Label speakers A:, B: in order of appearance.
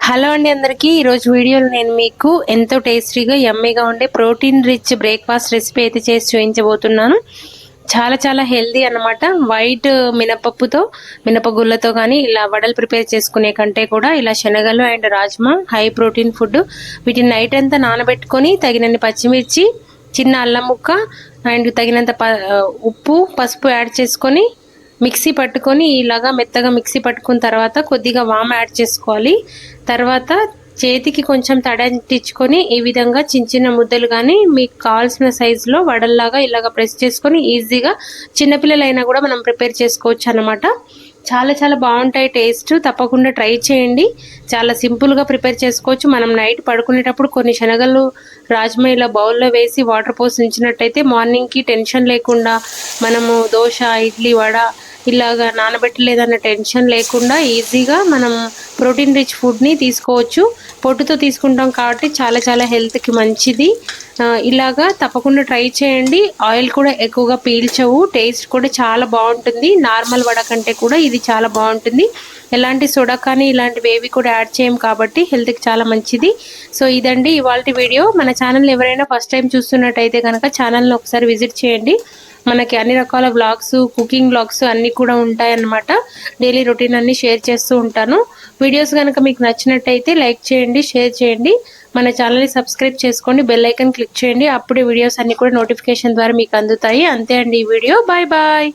A: Hello అండి అందరికీ. ఈరోజు వీడియోలో నేను మీకు ఎంతో టేస్టీగా యమ్మీగా ఉండే ప్రోటీన్ రిచ్ బ్రేక్ఫాస్ట్ రెసిపీ అయితే చేసి చూపించబోతున్నాను. చాలా చాలా హెల్దీ అన్నమాట. వైట్ మినపప్పుతో మినపగుళ్ళతో కానీ ఇలా వడలు ప్రిపేర్ చేసుకునే కంటే కూడా ఇలా శనగలు and rajma high protein food వీటిని నైట్ అంతా నానబెట్టుకొని తగినన్ని పచ్చిమిర్చి చిన్న అల్లం ముక్క అండ్ తగినంత ప ఉప్పు పసుపు యాడ్ చేసుకొని మిక్సీ పట్టుకొని ఇలాగా మెత్తగా మిక్సీ పట్టుకున్న తర్వాత కొద్దిగా వామ్ యాడ్ చేసుకోవాలి. తర్వాత చేతికి కొంచెం తడంటించుకొని ఈ విధంగా చిన్న చిన్న ముద్దలు కానీ మీకు కావాల్సిన సైజులో వడల్లాగా ఇలాగ ప్రెస్ చేసుకొని ఈజీగా చిన్నపిల్లలైనా కూడా మనం ప్రిపేర్ చేసుకోవచ్చు అనమాట చాలా చాలా బాగుంటాయి టేస్ట్. తప్పకుండా ట్రై చేయండి. చాలా సింపుల్గా ప్రిపేర్ చేసుకోవచ్చు. మనం నైట్ పడుకునేటప్పుడు కొన్ని శనగలు రాజ్మా ఇలా బౌల్లో వేసి వాటర్ పోసి ఉంచినట్టయితే మార్నింగ్కి టెన్షన్ లేకుండా మనము దోశ ఇడ్లీ వడ ఇలాగా నానబెట్టలేదన్న టెన్షన్ లేకుండా ఈజీగా మనం ప్రోటీన్ రిచ్ ఫుడ్ని తీసుకోవచ్చు. పొట్టుతో తీసుకుంటాం కాబట్టి చాలా చాలా హెల్త్కి మంచిది. ఇలాగా తప్పకుండా ట్రై చేయండి. ఆయిల్ కూడా ఎక్కువగా పీల్చవు. టేస్ట్ కూడా చాలా బాగుంటుంది. నార్మల్ వడ కంటే కూడా ఇది చాలా బాగుంటుంది. ఎలాంటి సోడా కానీ ఇలాంటివి ఏవి కూడా యాడ్ చేయం కాబట్టి హెల్త్కి చాలా మంచిది. సో ఇదండి ఇవాళ వీడియో మన ఛానల్ ఎవరైనా ఫస్ట్ టైం చూస్తున్నట్టయితే కనుక ఛానల్ని ఒకసారి విజిట్ చేయండి. మనకి అన్ని రకాల బ్లాగ్స్ కుకింగ్ బ్లాగ్స్ అన్నీ కూడా ఉంటాయన్నమాట. డైలీ రొటీన్ అన్నీ షేర్ చేస్తూ ఉంటాను. వీడియోస్ కనుక మీకు నచ్చినట్టయితే లైక్ చేయండి షేర్ చేయండి. మన ఛానల్ని సబ్స్క్రైబ్ చేసుకోండి బెల్ ఐకన్ క్లిక్ చేయండి. అప్పుడే వీడియోస్ అన్నీ కూడా నోటిఫికేషన్ ద్వారా మీకు అందుతాయి. అంతే అండి ఈ వీడియో బాయ్ బాయ్